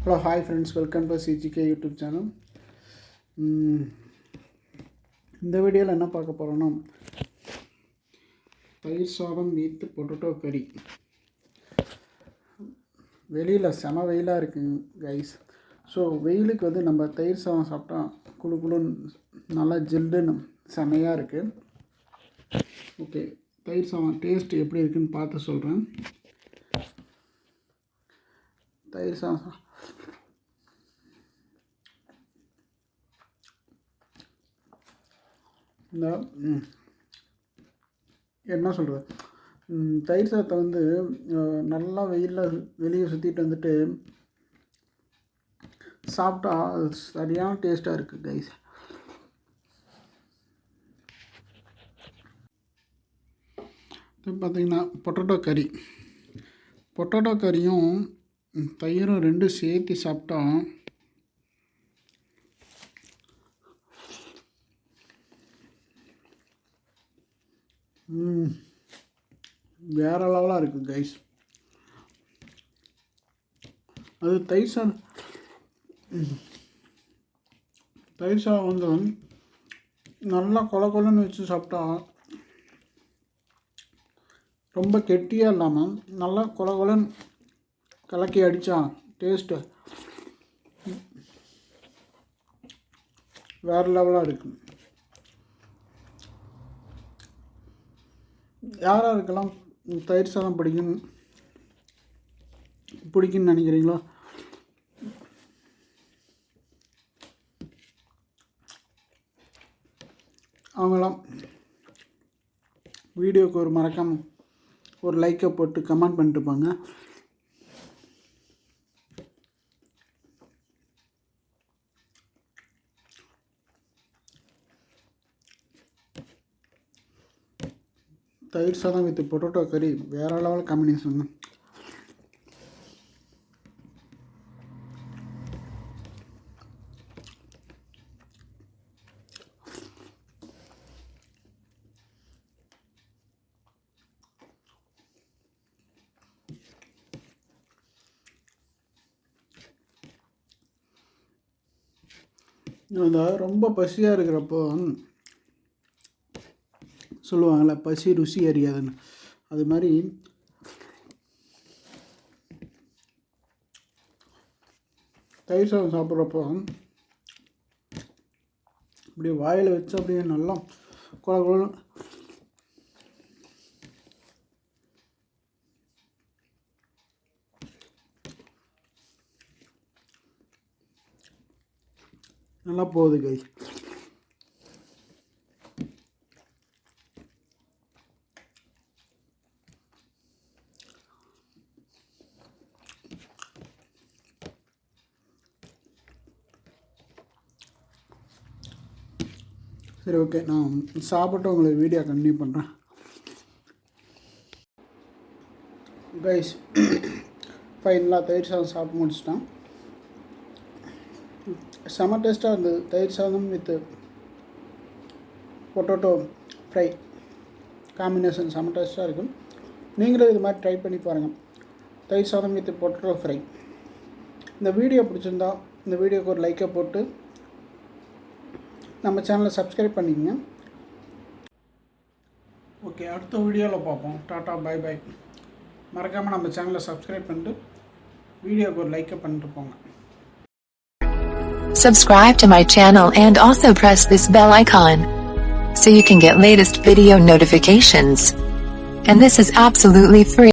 Hello hi friends welcome to CGK YouTube channel இந்த வீடியோவில் என்ன பார்க்க போகிறோன்னா தயிர் சாதம் மீத்து பொட்டேட்டோ கறி. வெளியில் செம வெயிலாக இருக்குங்க கைஸ் ஸோ வெயிலுக்கு வந்து நம்ம தயிர் சாதம் சாப்பிட்டா குளு குளுன்னு நல்லா ஜில்லுன்னு செமையாக இருக்குது ஓகே தயிர் சாதம் டேஸ்ட் எப்படி இருக்குன்னு பார்த்து சொல்கிறேன் தயிர் சாதம் இந்த என்ன சொல்கிறது தயிர் சாதத்தை வந்து நல்லா வெயிலில் வெளியே சுற்றிட்டு வந்துட்டு சாப்பிட்டா அது சரியான டேஸ்ட்டாக இருக்குது கைஸ் பார்த்தீங்கன்னா பொட்டேட்டோ கறி. பொட்டேட்டோ கறியும் தயிரும் ரெண்டும் சேர்த்து சாப்பிட்டா வேற லெவலாக இருக்குது கைஸ் அது தயிர் சாதம் தயிர் சாதம் வந்து நல்லா கொல கொலன்னு வச்சு சாப்பிட்டா ரொம்ப கெட்டியாக இல்லாமல் நல்லா கொல கொலன்னு கலக்கி அடித்தா டேஸ்ட்டு வேறு லெவலாக இருக்குது யார் யாருக்கெல்லாம் தயிர் சாதம் பிடிக்கும் பிடிக்குன்னு நினைக்கிறீங்களோ? அவங்களாம் வீடியோவுக்கு ஒரு மறக்காமல் ஒரு லைக்கை போட்டு கமெண்ட் பண்ணிட்டு தயிர் சாதம் வித் பொட்டேட்டோ கறி வேற லெவல் காம்பினேஷன் இந்த ரொம்ப பசியாக இருக்கிறப்போ சொல்லுவாங்கள்ல பசி ருசி அறியாதுன்னு. அது மாதிரி தயிர் சாதம் சாப்பிட்றப்போ அப்படியே வாயில் வச்சு அப்படியே நல்லா குழ குழ நல்லா போகுது கை. சரி ஓகே நான் சாப்பிட்டு உங்களுக்கு வீடியோ கண்டினியூ பண்ணுறேன் கைஸ் ஃபைனலாக தயிர் சாதம் சாப்பிட்டு முடிச்சிட்டான். செம டேஸ்ட்டாக இருந்தது. தயிர் சாதம் வித் பொட்டோட்டோ ஃப்ரை காம்பினேஷன் செம டேஸ்ட்டாக இருக்கும். நீங்களும் இது மாதிரி ட்ரை பண்ணி பாருங்கள் தயிர் சாதம் வித் பொட்டோட்டோ ஃப்ரை இந்த வீடியோ பிடிச்சிருந்தா இந்த வீடியோக்கு ஒரு லைக்கை போட்டு நம்ம சேனலை சப்ஸ்கிரைப் பண்ணிக்கங்க ஓகே அடுத்த வீடியோவில் பார்ப்போம் டாட்டா பை பை மறக்காமல் நம்ம சேனலை சப்ஸ்கிரைப் பண்ணிட்டு வீடியோக்கு ஒரு லைக்கை பண்ணிட்டு போங்க Subscribe to my channel and also press this bell icon. So you can get latest video notifications. And this is absolutely free.